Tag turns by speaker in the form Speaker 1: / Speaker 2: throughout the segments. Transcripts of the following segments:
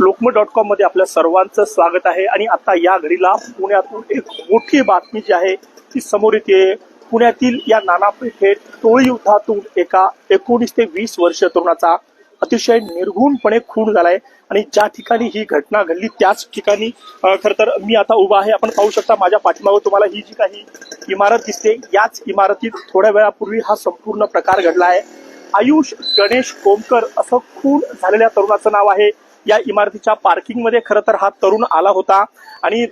Speaker 1: Lokmat dot कॉममध्ये आपल्या सर्वांचं स्वागत आहे. आणि आता या घडीला पुण्यातून एक मोठी बातमी जी आहे ती समोर येते. पुण्यातील या नाना पेठेत टोळी युद्धातून एका एकोणीस ते वीस वर्ष तरुणाचा अतिशय निर्घुणपणे खून झालाय. आणि ज्या ठिकाणी ही घटना घडली त्याच ठिकाणी खर तर मी आता उभा आहे. आपण पाहू शकता माझ्या पाठीमागं तुम्हाला ही जी काही इमारत दिसते याच इमारतीत थोड्या वेळापूर्वी हा संपूर्ण प्रकार घडला आहे. आयुष गणेश कोमकर असं खून झालेल्या तरुणाचं नाव आहे. या इमारतीच्या पार्किंगमध्ये खरं तर हा तरुण आला होता. आणि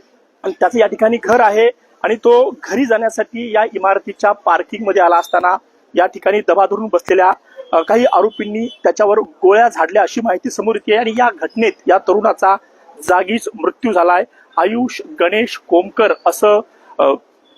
Speaker 1: त्याचं या ठिकाणी घर आहे आणि तो घरी जाण्यासाठी या इमारतीच्या पार्किंगमध्ये आला असताना या ठिकाणी दबा धरून बसलेल्या काही आरोपींनी त्याच्यावर गोळ्या झाडल्या अशी माहिती समोर येते आणि या घटनेत या तरुणाचा जागीच मृत्यू झालाय. आयुष गणेश कोमकर असं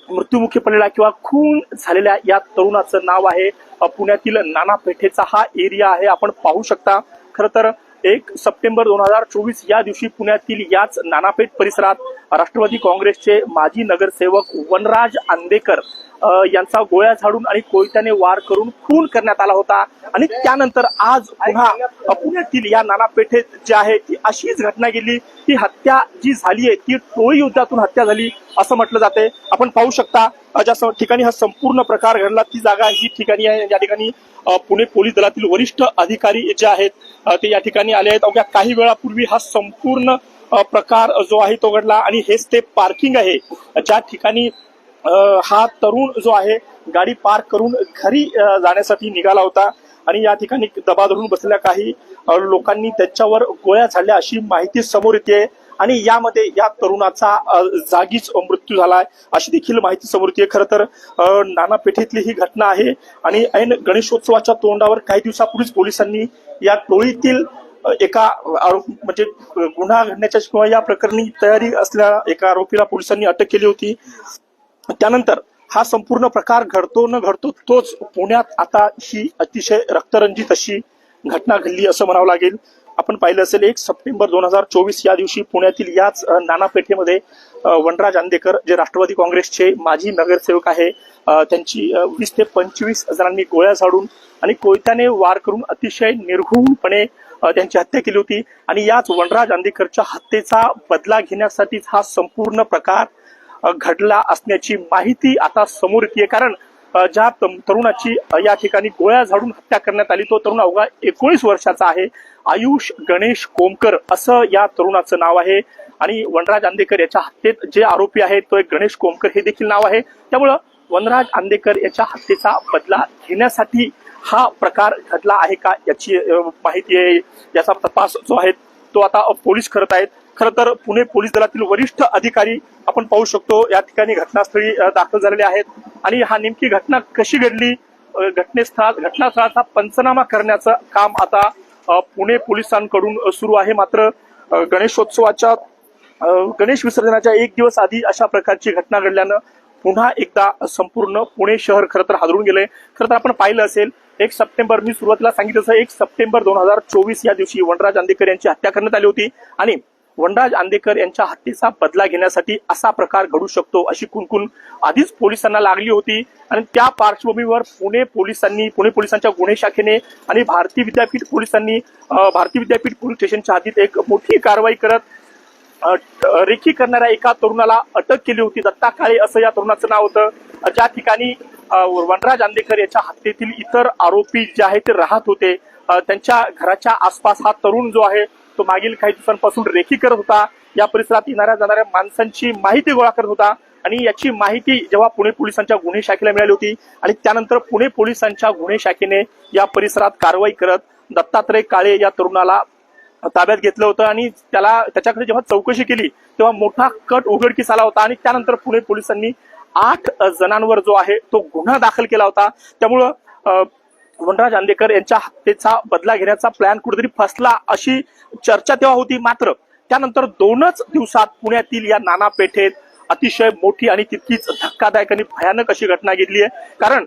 Speaker 1: मृत्युमुखी पडलेला किंवा खून झालेल्या या तरुणाचं नाव आहे. पुण्यातील नाना पेठेचा हा एरिया आहे. आपण पाहू शकता. खरं तर एक सप्टेंबर दोन हजार चोवीस या दिवशी पुण्यातील याच नानापेठ परिसरात राष्ट्रवादी काँग्रेसचे माजी नगरसेवक वनराज आंदेकर यांचा गोळ्या झाडून आणि कोयत्याने वार करून खून करण्यात आला होता. आणि त्यानंतर आज पुन्हा पुण्यातील या नाना पेठेत जी आहे ती अशीच घटना गेली ती हत्या जी झाली आहे ती टोळी युद्धातून हत्या झाली असं म्हटलं जाते. आपण पाहू शकता ज्या ठिकाणी हा संपूर्ण प्रकार घडला ती जागा ही ठिकाणी आहे. या ठिकाणी पुणे पोलीस दलातील वरिष्ठ अधिकारी जे आहेत ते या ठिकाणी आले आहेत. अवघ्या काही वेळापूर्वी हा संपूर्ण प्रकार जो आहे तो घडला. आणि हेच ते पार्किंग आहे. ज्या ठिकाणी हा तरुण जो आहे गाडी पार्क करून घरी जाण्यासाठी निघाला होता. आणि या ठिकाणी दबा धरून बसलेल्या काही लोकांनी त्याच्यावर गोळ्या झाडल्या अशी माहिती समोर येते. आणि यामध्ये या तरुणाचा जागीच मृत्यू झालाय अशी देखील माहिती समोर येते. खरं तर नानापेठेतली नाना पेठेतली ही घटना आहे. आणि ऐन गणेशोत्सवाच्या तोंडावर काही दिवसापूर्वीच पोलिसांनी या टोळीतील एका आरोप म्हणजे गुन्हा घडण्याच्या किंवा या प्रकरणी तयारी असलेल्या एका आरोपीला पोलिसांनी अटक केली होती. त्यानंतर हा संपूर्ण प्रकार घडतो न घडतो तोच पुण्यात आता ही अतिशय रक्तरंजित अशी घटना घडली असं म्हणावं लागेल. आपण पाहिलं असेल एक सप्टेंबर दोन हजार चोवीस या दिवशी पुण्यातील याच नानापेठेमध्ये नाना पेठेमध्ये वनराज आंदेकर जे राष्ट्रवादी काँग्रेसचे माजी नगरसेवक आहे त्यांची वीस ते पंचवीस जणांनी गोळ्या झाडून आणि कोयत्याने वार करून अतिशय निर्घुणपणे त्यांची हत्या केली होती. आणि याच वनराज आंदेकरच्या हत्येचा बदला घेण्यासाठीच हा संपूर्ण प्रकार घडला असण्याची माहिती आता समोर येते कारण ज्या तरुणाची या ठिकाणी गोळ्या झाडून हत्या करण्यात आली तो तरुण अवघा एकोणीस वर्षाचा आहे. आयुष गणेश कोमकर असं या तरुणाचं नाव आहे. आणि वनराज आंदेकर याच्या हत्येत जे आरोपी आहेत तो एक गणेश कोमकर हे देखील नाव आहे. त्यामुळं वनराज आंदेकर याच्या हत्येचा बदला घेण्यासाठी हा प्रकार घडला आहे का याची माहिती आहे याचा तपास जो आहे तो आता पोलीस करत आहेत. खरं तर पुणे पोलीस दलातील वरिष्ठ अधिकारी आपण पाहू शकतो या ठिकाणी घटनास्थळी दाखल झालेले आहेत. आणि हा नेमकी घटना कशी घडली? घटनेस्थळात घटनास्थळाचा पंचनामा करण्याचं काम आता पुणे पोलिसांकडून सुरू आहे. मात्र गणेशोत्सवाच्या गणेश विसर्जनाच्या एक दिवस आधी अशा प्रकारची घटना घडल्यानं पुन्हा एकदा संपूर्ण पुणे शहर खरं तर हादरून गेलंय. खरं तर आपण पाहिलं असेल एक सप्टेंबर मी सुरुवातीला सांगितलं तसं एक सप्टेंबर दोन हजार चोवीस या दिवशी वनराज आंदेकर यांची हत्या करण्यात आली होती. आणि वनराज आंदेकर यांच्या हत्येचा बदला घेण्यासाठी असा प्रकार घडू शकतो अशी कुणकुण आधीच पोलिसांना लागली होती. आणि त्या पार्श्वभूमीवर पुणे पोलिसांनी पुणे पोलिसांच्या गुन्हे शाखेने आणि भारतीय विद्यापीठ पोलिसांनी भारतीय विद्यापीठ पोलीस स्टेशनच्या हद्दीत एक मोठी कारवाई करत रेखी करणाऱ्या एका तरुणाला अटक केली होती. दत्ता काळे असं या तरुणाचं नाव होतं. ज्या ठिकाणी वनराज आंदेकर याच्या हत्येतील इतर आरोपी जे आहेत ते राहत होते. त्यांच्या घराच्या आसपास हा तरुण जो आहे तो मागील काही दिवसांपासून रेखी करत होता. या परिसरात येणाऱ्या जाणाऱ्या माणसांची माहिती गोळा करत होता. आणि याची माहिती जेव्हा पुणे पोलिसांच्या गुन्हे शाखेला मिळाली होती आणि त्यानंतर पुणे पोलिसांच्या गुन्हे शाखेने या परिसरात कारवाई करत दत्तात्रय काळे या तरुणाला ताब्यात घेतलं होतं आणि त्याला त्याच्याकडे जेव्हा चौकशी केली तेव्हा मोठा कट उघडकीस आला होता आणि त्यानंतर पुणे पोलिसांनी आठ जणांवर जो आहे तो गुन्हा दाखल केला होता. त्यामुळं वनराज आंदेकर यांच्या हत्येचा बदला घेण्याचा प्लॅन कुठेतरी फसला अशी चर्चा तेव्हा होती. मात्र त्यानंतर दोनच दिवसात पुण्यातील या नाना पेठेत अतिशय मोठी आणि तितकीच धक्कादायक आणि भयानक अशी घटना घडली आहे. कारण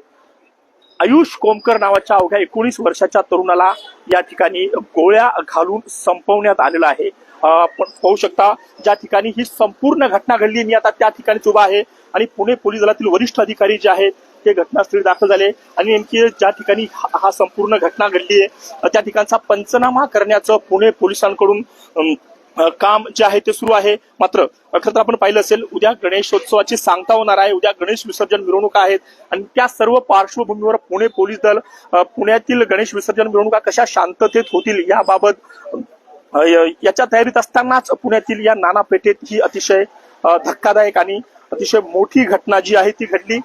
Speaker 1: आयुष कोमकर नावाच्या अवघ्या एकोणीस वर्षाच्या तरुणाला या ठिकाणी गोळ्या घालून संपवण्यात आलेला आहे. आपण पाहू शकता ज्या ठिकाणी ही संपूर्ण घटना घडली मी आता त्या ठिकाणीच उभा आहे आणि पुणे पोलीस दलातील वरिष्ठ अधिकारी जे आहेत ते घटनास्थळी दाखल झाले आणि नेमकी ज्या ठिकाणी हा हा संपूर्ण घटना घडली आहे त्या ठिकाणचा पंचनामा करण्याचं पुणे पोलिसांकडून काम जे आहे ते सुरू आहे. मात्र अ, खरं तर आपण पाहिलं असेल उद्या गणेशोत्सवाची सांगता होणार आहे. उद्या गणेश विसर्जन मिरवणुका आहेत. आणि त्या सर्व पार्श्वभूमीवर पुणे पोलीस दल पुण्यातील गणेश विसर्जन मिरवणुका कशा शांततेत होतील याबाबत य- याच्या तयारीत असतानाच पुण्यातील या नाना पेठेत ही अतिशय धक्कादायक आणि अतिशय मोठी घटना जी आहे ती घडली.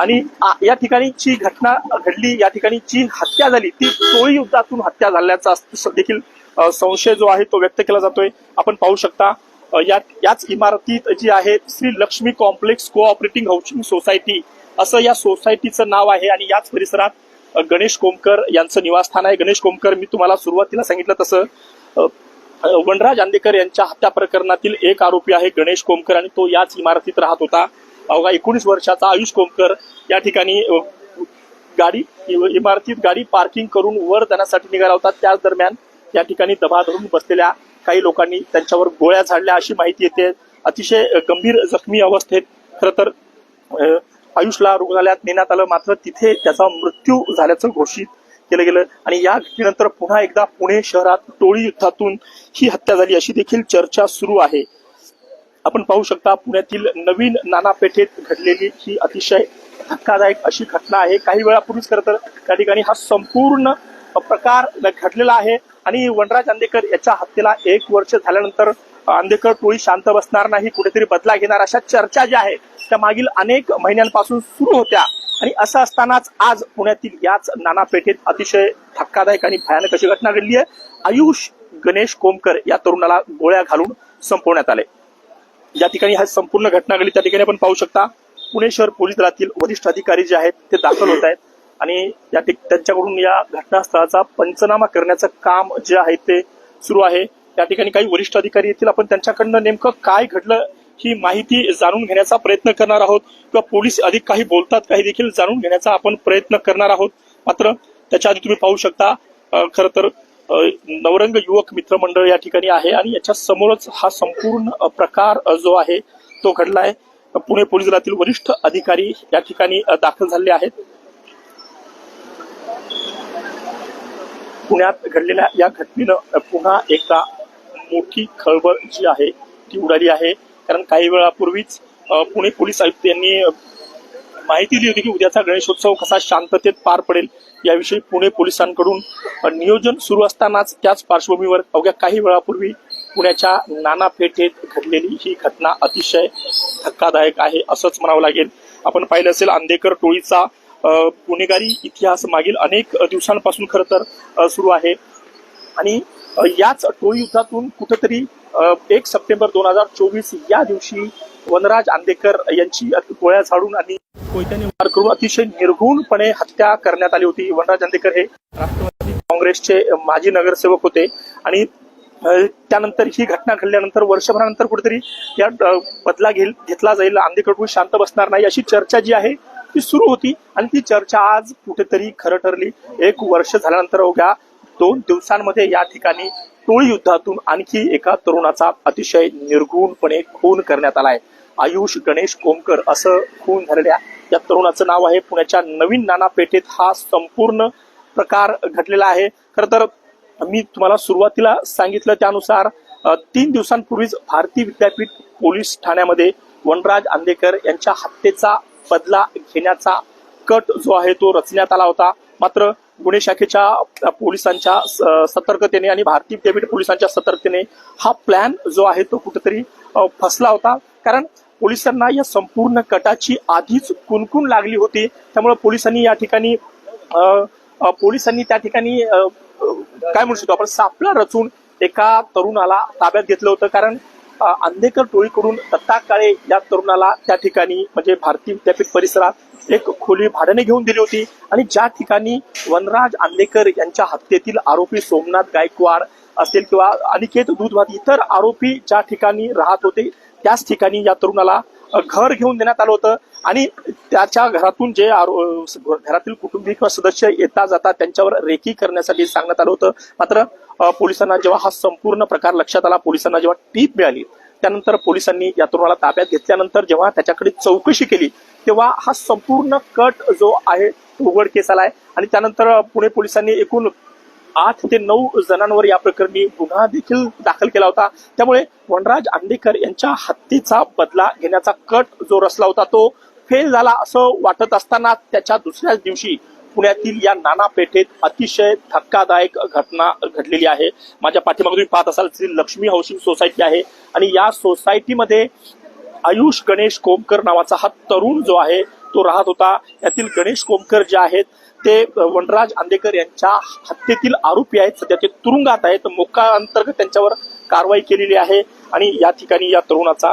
Speaker 1: आणि या ठिकाणी जी घटना घडली या ठिकाणी जी हत्या झाली ती टोळी युद्धातून हत्या झाल्याचा देखील संशय जो आहे तो व्यक्त केला जातोय. आपण पाहू शकता या याच इमारतीत जी आहे Shri Lakshmi complex cooperating housing society असं या सोसायटीचं नाव आहे आणि याच परिसरात गणेश कोमकर यांचं निवासस्थान आहे. गणेश कोमकर मी तुम्हाला सुरुवातीला सांगितलं तसं वनराज आंदेकर यांच्या हत्या प्रकरणातील एक आरोपी आहे गणेश कोमकर आणि तो याच इमारतीत राहत होता. अवघा एकोणीस वर्षाचा आयुष कोमकर या ठिकाणी गाडी इ- इमारतीत गाडी पार्किंग करून वर जाण्यासाठी निघाला होता. त्याच दरम्यान या ठिकाणी दबा धरून बसलेल्या काही लोकांनी त्यांच्यावर गोळ्या झाडल्या अशी माहिती येते. अतिशय गंभीर जखमी अवस्थेत खर तर आयुषला रुग्णालयात नेण्यात आलं. मात्र तिथे त्याचा मृत्यू झाल्याचं घोषित केलं गेलं. आणि या घटनेनंतर पुन्हा एकदा पुणे शहरात टोळी युद्धातून ही हत्या झाली अशी देखील चर्चा सुरू आहे. आपण पाहू शकता पुण्यातील नवीन नाना पेठेत घडलेली ही अतिशय धक्कादायक अशी घटना आहे. काही वेळापूर्वीच खरं तर त्या ठिकाणी हा संपूर्ण प्रकार घडलेला आहे आणि वनराज आंदेकर याच्या हत्येला एक वर्ष झाल्यानंतर आंदेकर टोळी शांत बसणार नाही कुठेतरी बदला घेणार. अशा चर्चा ज्या आहेत त्या मागील अनेक महिन्यांपासून सुरू होत्या. आणि असं असतानाच आज पुण्यातील याच नाना पेठेत अतिशय धक्कादायक आणि भयानक अशी घटना घडली आहे. आयुष गणेश कोमकर या तरुणाला गोळ्या घालून संपवण्यात आले. ज्या ठिकाणी हा संपूर्ण घटना घडली त्या ठिकाणी आपण पाहू शकता. पुणे शहर पोलीस दलातील वरिष्ठ अधिकारी जे आहेत ते दाखल होत आहेत. आणि या ठिक त्यांच्याकडून या घटनास्थळाचा पंचनामा करण्याचं काम जे आहे ते सुरू आहे. त्या ठिकाणी काही वरिष्ठ अधिकारी येतील आपण त्यांच्याकडनं नेमकं काय घडलं ही माहिती जाणून घेण्याचा प्रयत्न करणार आहोत. किंवा पोलीस अधिक काही बोलतात काही देखील जाणून घेण्याचा आपण प्रयत्न करणार आहोत. मात्र त्याच्या आधी तुम्ही पाहू शकता खर तर नवरंग युवक मित्रमंडळ या ठिकाणी आहे आणि याच्या समोरच हा संपूर्ण प्रकार जो आहे तो घडलाय. पुणे पोलीस दलातील वरिष्ठ अधिकारी या ठिकाणी दाखल झाले आहेत. पुण्यात घडलेल्या या घटनेनं पुन्हा एकदा मोठी खळबळ जी आहे ती उडाली आहे. कारण काही वेळापूर्वीच पुणे पोलीस आयुक्त यांनी माहिती दिली होती की उद्याचा गणेशोत्सव कसा शांततेत पार पडेल याविषयी पुणे पोलिसांकडून नियोजन सुरू असतानाच त्याच पार्श्वभूमीवर अवघ्या काही वेळापूर्वी पुण्याच्या नाना पेठेत घडलेली ही घटना अतिशय धक्कादायक आहे असंच म्हणावं लागेल. आपण पाहिलं असेल आंदेकर टोळीचा गुन्हेगारी इतिहास मागील अनेक दिवसांपासून खरं तर सुरू आहे. आणि याच टोळी युद्धातून कुठंतरी एक सप्टेंबर दोन हजार चोवीस या दिवशी वनराज आंदेकर यांची गोळ्या झाडून आणि कोयत्याने वार करून अतिशय निर्घुणपणे हत्या करण्यात आली होती. वनराज आंदेकर हे राष्ट्रवादी काँग्रेसचे माजी नगरसेवक होते आणि त्यानंतर ही घटना घडल्यानंतर वर्षभरानंतर कुठेतरी या बदला घेईल घेतला जाईल. आंदेकर शांत बसणार नाही अशी चर्चा जी आहे ती सुरू होती आणि ती चर्चा आज कुठेतरी खरं ठरली. एक वर्ष झाल्यानंतर अवघ्या दोन दिवसांमध्ये या ठिकाणी टोळी युद्धातून आणखी एका तरुणाचा अतिशय निर्घुणपणे खून करण्यात आला आहे. आयुष गणेश कोमकर असं खून झालेल्या या तरुणाचं नाव आहे पुण्याच्या नवीन नाना पेठेत. हा संपूर्ण प्रकार घडलेला आहे. खरं तर मी तुम्हाला सुरुवातीला सांगितलं त्यानुसार तीन दिवसांपूर्वीच भारतीय विद्यापीठ पोलीस ठाण्यामध्ये वनराज आंदेकर यांच्या हत्येचा बदला घेण्याचा कट जो आहे तो रचण्यात आला होता. मात्र गुन्हे शाखेच्या पोलिसांच्या सतर्कतेने आणि भारतीय विद्यापीठ पोलिसांच्या सतर्कतेने हा प्लॅन जो आहे तो कुठेतरी फसला होता. कारण पोलिसांना या संपूर्ण कटाची आधीच कुणकुण लागली होती. त्यामुळे पोलिसांनी या ठिकाणी पोलिसांनी त्या ठिकाणी काय म्हणू शकतो आपण सापळा रचून एका तरुणाला ताब्यात घेतलं होतं. कारण आंदेकर टोळीकडून दत्ता काळे या तरुणाला त्या ठिकाणी म्हणजे भारतीय विद्यापीठ परिसरात एक खोली भाड्याने घेऊन दिली होती. आणि ज्या ठिकाणी वनराज आंदेकर यांच्या हत्येतील आरोपी सोमनाथ गायकवाड असेल किंवा अनिकेत दूधवाद इतर आरोपी ज्या ठिकाणी राहत होते त्याच ठिकाणी या तरुणाला घर घेऊन देण्यात आलं होतं. आणि त्याच्या घरातून जे आरो- घरातील कुटुंबिक किंवा सदस्य येता जाता त्यांच्यावर रेकी करण्यासाठी सांगण्यात आलं होतं. मात्र पोलिसांना जेव्हा हा संपूर्ण प्रकार लक्षात आला पोलिसांना जेव्हा टीप मिळाली त्यानंतर पोलिसांनी या तरुणाला ताब्यात घेतल्यानंतर जेव्हा त्याच्याकडे चौकशी केली तेव्हा हा संपूर्ण कट जो आहे तो उघडकीस आलाय. आणि त्यानंतर पुणे पोलिसांनी एकूण आठ ते नऊ जणांवर या प्रकरणी गुन्हा देखील दाखल केला होता. त्यामुळे वनराज आंडेकर यांच्या हत्येचा बदला घेण्याचा कट जो रचला होता. तो फेल झाला असं वाटत असताना त्याच्या दुसऱ्याच दिवशी पुण्यातील या नाना पेठेत अतिशय धक्कादायक घटना घडलेली आहे. माझ्या पाठीमागे तुम्ही पाहत असाल श्री लक्ष्मी हाऊसिंग सोसायटी आहे आणि या सोसायटीमध्ये आयुष गणेश कोमकर नावाचा हा तरुण जो आहे तो राहत होता. यातील गणेश कोमकर जे आहेत ते वनराज आंदेकर यांच्या हत्येतील आरोपी आहेत. सध्या ते तुरुंगात आहेत. मोका अंतर्गत त्यांच्यावर कारवाई केलेली आहे आणि या ठिकाणी या तरुणाचा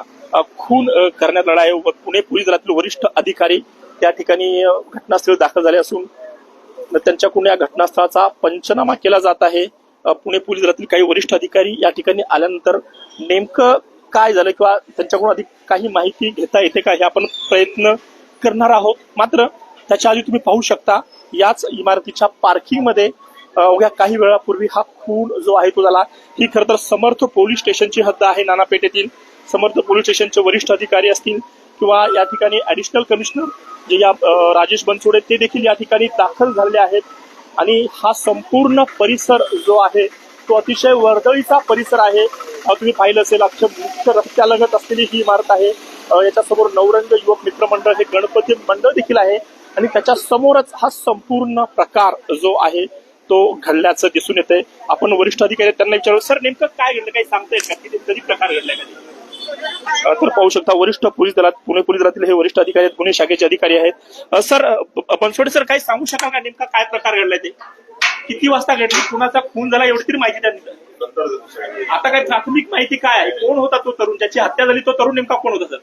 Speaker 1: खून करण्यात आला आहे. व पुणे पोलीस दलातील वरिष्ठ अधिकारी त्या ठिकाणी घटनास्थळी दाखल झाले असून त्यांच्याकडून या घटनास्थळाचा पंचनामा केला जात आहे. पुणे पोलीस दलातील काही वरिष्ठ अधिकारी या ठिकाणी आल्यानंतर नेमकं काय झालं किंवा त्यांच्याकडून अधिक काही माहिती घेता येते का हे आपण प्रयत्न करणार आहोत. मात्र त्याच्या आधी तुम्ही पाहू शकता याच इमारतीच्या पार्किंगमध्ये अवघ्या काही वेळापूर्वी हा खून जो आहे तो झाला. ही खरं तर समर्थ पोलीस स्टेशनची हद्द आहे नानापेठेतील. समर्थ पोलीस स्टेशनचे वरिष्ठ अधिकारी असतील किंवा या ठिकाणी ऍडिशनल कमिशनर जे या राजेश बनसोडे ते देखील या ठिकाणी दाखल झालेले आहेत. आणि हा संपूर्ण परिसर जो आहे तो अतिशय वर्दळीचा परिसर आहे. तुम्ही पाहिलं असेल अख्ख्या मुख्य रस्त्यालगत असलेली ही इमारत आहे. याच्यासमोर नवरंग युवक मित्र मंडळ हे गणपती मंडळ देखील आहे. आणि त्याच्या समोरच हा संपूर्ण प्रकार जो आहे तो घडल्याचं दिसून येते आपण वरिष्ठ अधिकारी त्यांना विचारू सर नेमकं काय घडलं? काही सांगता येईल का किती कधी प्रकार घडलाय. अ, तर पाहू शकता वरिष्ठ पोलीस दलात पुणे पोलीस दलातील हे वरिष्ठ अधिकारी आहेत पुणे शाखेचे अधिकारी आहेत. सर बनसोडे सर काही सांगू शकाल का नेमका काय प्रकार घडलाय ते? किती वाजता घडली? कुणाचा खून झाला? एवढी तरी माहिती त्यांनी आता काय प्राथमिक माहिती काय आहे? कोण होता तो तरुण? ज्याची हत्या झाली तो तरुण नेमका कोण होता सर?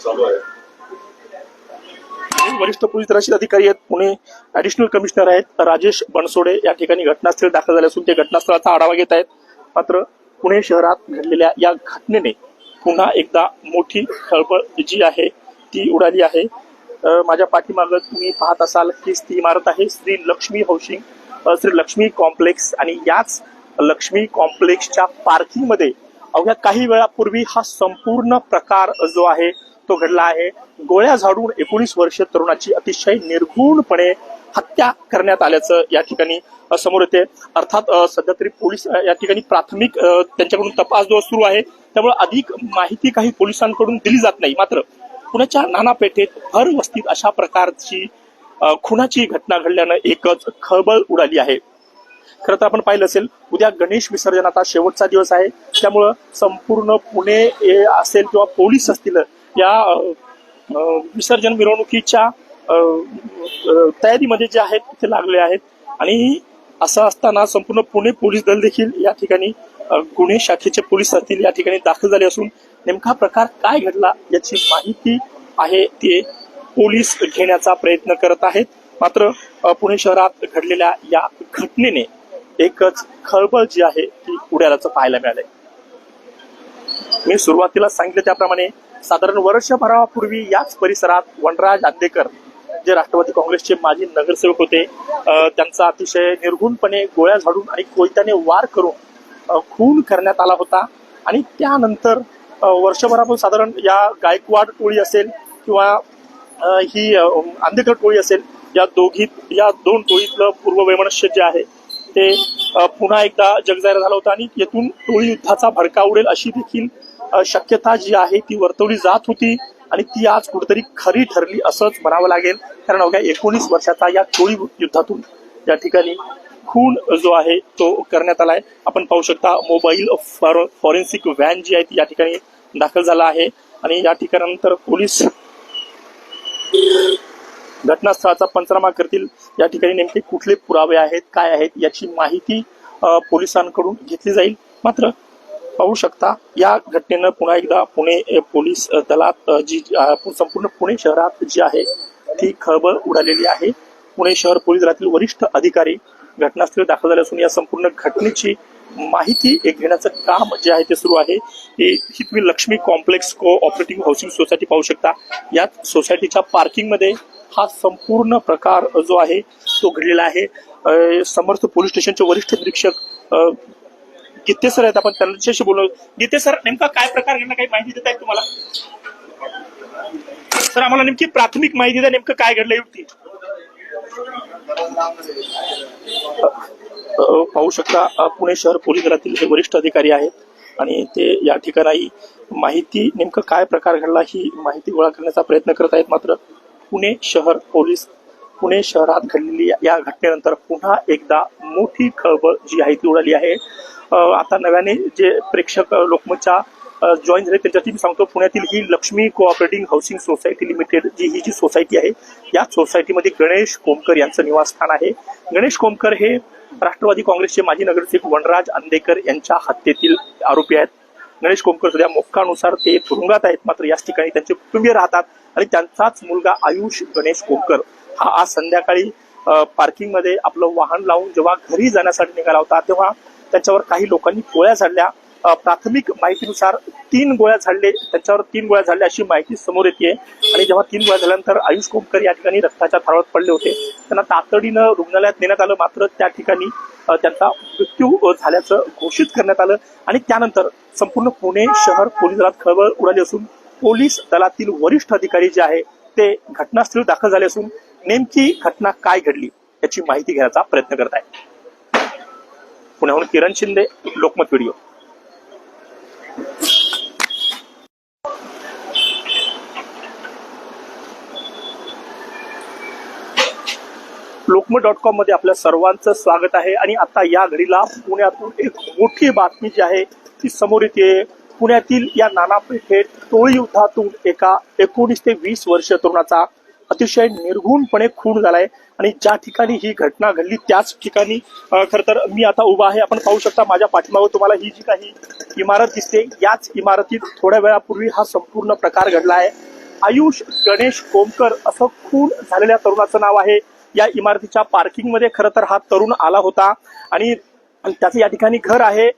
Speaker 2: चालू आहे.
Speaker 1: वरिष्ठ पोलीस दलाचे अधिकारी आहेत. पुणे ऍडिशनल कमिशनर आहेत. राजेश बनसोडे या ठिकाणी घटनास्थळी दाखल झाले असून ते घटनास्थळाचा आढावा घेत आहेत. मात्र पुणे शहरात घडलेल्या या घटनेने पुन्हा एकदा मोठी खळबळ जी आहे. ती उडाली आहे. माझ्या पाठीमागं तुम्ही पाहत असाल की ती इमारत आहे श्री लक्ष्मी हाऊसिंग श्री लक्ष्मी कॉम्प्लेक्स आणि याच लक्ष्मी कॉम्प्लेक्सच्या पार्किंगमध्ये अवघ्या काही वेळापूर्वी हा संपूर्ण प्रकार जो आहे तो घडला आहे. गोळ्या झाडून एकोणीस वर्ष तरुणाची अतिशय निर्घुणपणे हत्या करण्यात आल्याचं या ठिकाणी समोर येते. अर्थात सध्या तरी पोलीस या ठिकाणी प्राथमिक त्यांच्याकडून तपास जो सुरू आहे त्यामुळे अधिक माहिती काही पोलिसांकडून दिली जात नाही. मात्र पुण्याच्या नाना पेठेत भर वस्तीत अशा प्रकारची खुनाची घटना घडल्यानं एकच खळबळ उडाली आहे. खरं तर आपण पाहिलं असेल उद्या गणेश विसर्जनाचा शेवटचा दिवस आहे. त्यामुळं संपूर्ण पुणे असेल किंवा पोलीस असतील या विसर्जन मिरवणुकीच्या तयारीमध्ये जे आहेत ते लागले आहेत. आणि असं असताना संपूर्ण पुणे पोलीस दल देखील या ठिकाणी गुन्हे शाखेचे पोलीस असतील या ठिकाणी दाखल झाले असून नेमका प्रकार काय घडला याची माहिती आहे ते पोलीस घेण्याचा प्रयत्न करत आहेत. मात्र पुणे शहरात घडलेल्या या घटनेने एकच खळबळ जी आहे ती उड्यालाच पाहायला मिळाले मी सुरुवातीला सांगितलं त्याप्रमाणे साधारण वर्षभरापूर्वी याच परिसरात वनराज आंदेकर जे राष्ट्रवादी काँग्रेसचे माजी नगरसेवक होते त्यांचा अतिशय निर्घुणपणे गोळ्या झाडून आणि कोयत्याने वार करून खून करण्यात आला होता. आणि त्यानंतर वर्षभरापासून साधारण या गायकवाड टोळी असेल किंवा ही अ, आंदेकर टोळी असेल या दोघी या दोन टोळीतलं पूर्ववैमनस्य जे आहे ते पुन्हा एकदा जगजाहीर झालं होतं. आणि येथून टोळी युद्धाचा भडका उडेल अशी देखील शक्यता जी आहे ती वर्तवली जात होती आणि ती आज कुठेतरी खरी ठरली असंच म्हणावं लागेल. कारण अवघ्या एकोणीस वर्षाचा या टोळी युद्धातून या ठिकाणी खून जो आहे तो करण्यात आलाय आपण पाहू शकता मोबाईल फॉर फॉरेन्सिक व्हॅन जी आहे ती या ठिकाणी दाखल झाला आहे. आणि या ठिकाणानंतर पोलीस घटनास्थळाचा पंचनामा करतील. या ठिकाणी नेमके कुठले पुरावे आहेत काय आहेत याची माहिती पोलिसांकडून घेतली जाईल. मात्र पाहू शकता. या घटनेनं पुन्हा एकदा पुणे पोलीस दलात जी संपूर्ण पुणे शहरात जी आहे ती खळबळ उडालेली आहे. पुणे शहर पोलीस दलातील वरिष्ठ अधिकारी घटनास्थळी दाखल झाले असून या संपूर्ण घटनेची माहिती घेण्याचं काम जे आहे ते सुरू आहे. ही तुम्ही Lakshmi complex cooperative housing society पाहू शकता. याच सोसायटीच्या पार्किंगमध्ये हा संपूर्ण प्रकार जो आहे तो घडलेला आहे. समर्थ पोलीस स्टेशनचे वरिष्ठ निरीक्षक गीते सर आहेत आपण त्यांच्याशी बोलू. गीते सर नेमका काय प्रकार घडला काही माहिती देत आहेत तुम्हाला? सर आम्हाला नेमकी प्राथमिक माहिती द्या नेमकं काय घडलं युक्ती. पाहू शकता पुणे शहर पोलीस दलातील हे वरिष्ठ अधिकारी आहेत आणि ते या ठिकाणी माहिती नेमकं काय प्रकार घडला ही माहिती गोळा करण्याचा प्रयत्न करत आहेत. मात्र पुणे शहर पोलीस पुणे शहरात घडलेली या- घटनेनंतर पुन्हा एकदा मोठी खळबळ जी आहे ती उडाली आहे. आता नव्याने जे प्रेक्षक लोकमतच्या जॉईन झाले त्यांच्यासाठी मी सांगतो पुण्यातील ही Lakshmi cooperative housing society limited जी ही जी सोसायटी आहे या सोसायटीमध्ये गणेश कोमकर यांचं निवासस्थान आहे. गणेश कोमकर हे राष्ट्रवादी काँग्रेसचे माजी नगरसेवक वनराज अंदेकर यांच्या हत्येतील आरोपी आहेत. गणेश कोमकर सध्या मोक्कानुसार ते तुरुंगात आहेत मात्र याच ठिकाणी त्यांचे कुटुंबीय राहतात आणि त्यांचाच मुलगा आयुष गणेश कोमकर हा आज संध्याकाळी पार्किंगमध्ये आपलं वाहन लावून जेव्हा घरी जाण्यासाठी निघाला होता तेव्हा त्याच्यावर काही लोकांनी गोळ्या झाडल्या. प्राथमिक माहितीनुसार तीन गोळ्या झाडले. त्याच्यावर तीन गोळ्या झाडल्या अशी माहिती समोर येते आणि जेव्हा तीन गोळ्या झाल्यानंतर आयुष कोपकर या ठिकाणी रक्ताच्या थारावर पडले होते. त्यांना तातडीनं रुग्णालयात नेण्यात आलं. मात्र त्या ठिकाणी त्यांचा मृत्यू झाल्याचं घोषित करण्यात आलं. आणि त्यानंतर संपूर्ण पुणे शहर पोलीस दलात खळबळ उडाली असून पोलीस दलातील वरिष्ठ अधिकारी जे आहे ते घटनास्थळी दाखल झाले असून नेमकी घटना काय घडली याची माहिती घेण्याचा प्रयत्न करत आहे पुण्याहून किरण शिंदे लोकमत व्हिडिओ. लोकमत डॉट कॉममध्ये आपल्या सर्वांचं स्वागत आहे. आणि आता या घडीला पुण्यातून एक मोठी बातमी जी आहे ती समोर येते. पुण्यातील या नाना पेठेत टोळी युद्धातून एका एकोणीस ते वीस वर्ष तरुणाचा अतिशय निर्घुणपणे खून झालाय. आणि ज्या ठिकाणी ही घटना घडली त्याच ठिकाणी खर तर मी आता उभा आहे. आपण पाहू शकता माझ्या पाठीमागं तुम्हाला ही जी काही इमारत दिसते याच इमारतीत थोड्या वेळापूर्वी हा संपूर्ण प्रकार घडला आहे. आयुष गणेश कोमकर असं खून झालेल्या तरुणाचं नाव आहे. या इमारतीच्या पार्किंगमध्ये खरं तर हा तरुण आला होता आणि आणि त्याचं या ठिकाणी घर आहे.